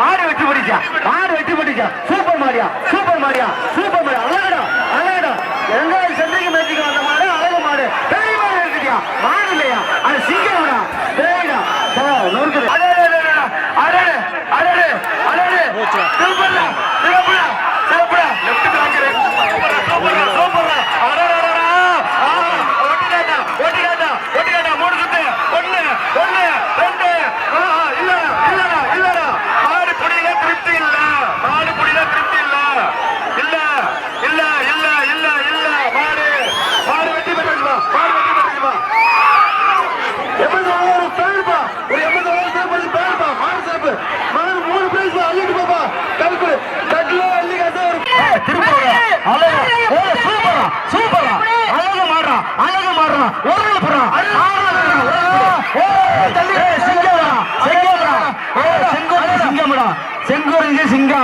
மாடு வெட்டி பண்ணிச்சா மாடு வெட்டி பண்ணிச்சா சிங்குறிஞ்சி சிங்கா.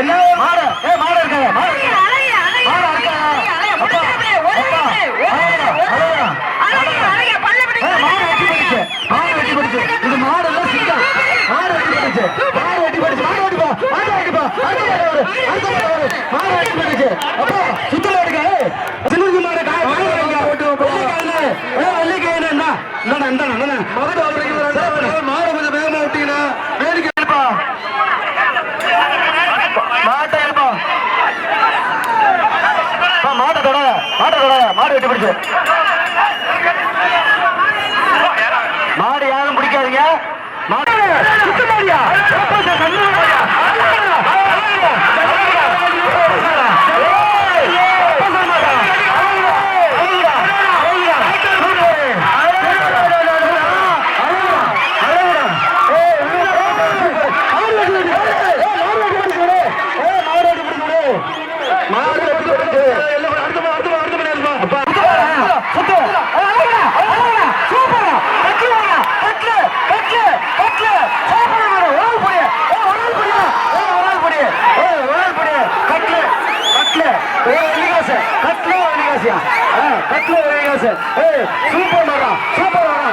என்ன மாட? ஏ மாட இருக்காங்க மாட இது மாடு வெட்டி போடுச்சு. மாடு வெட்டி போடுச்சு. மாடு வெட்டி போ. மாடு வெட்டி போ. அடுத்த ஒரு காய் போட்டு போ வள்ளி இந்தாடா இந்தாடா அண்ணா மகன் அவருக்கு கொஞ்சம் வேகமா விட்டீங்கன்னா வேடிக்கை இருப்பா மாட்டை இருப்பா மாட்டை தொட மாட்டை தொடாத. மாடு வெட்டி பிடிச்சு. கட்ல ஒரு நிகாசியா கட்ல ஒரு நிகாசி சூப்பர் வரா சூப்பர் வரா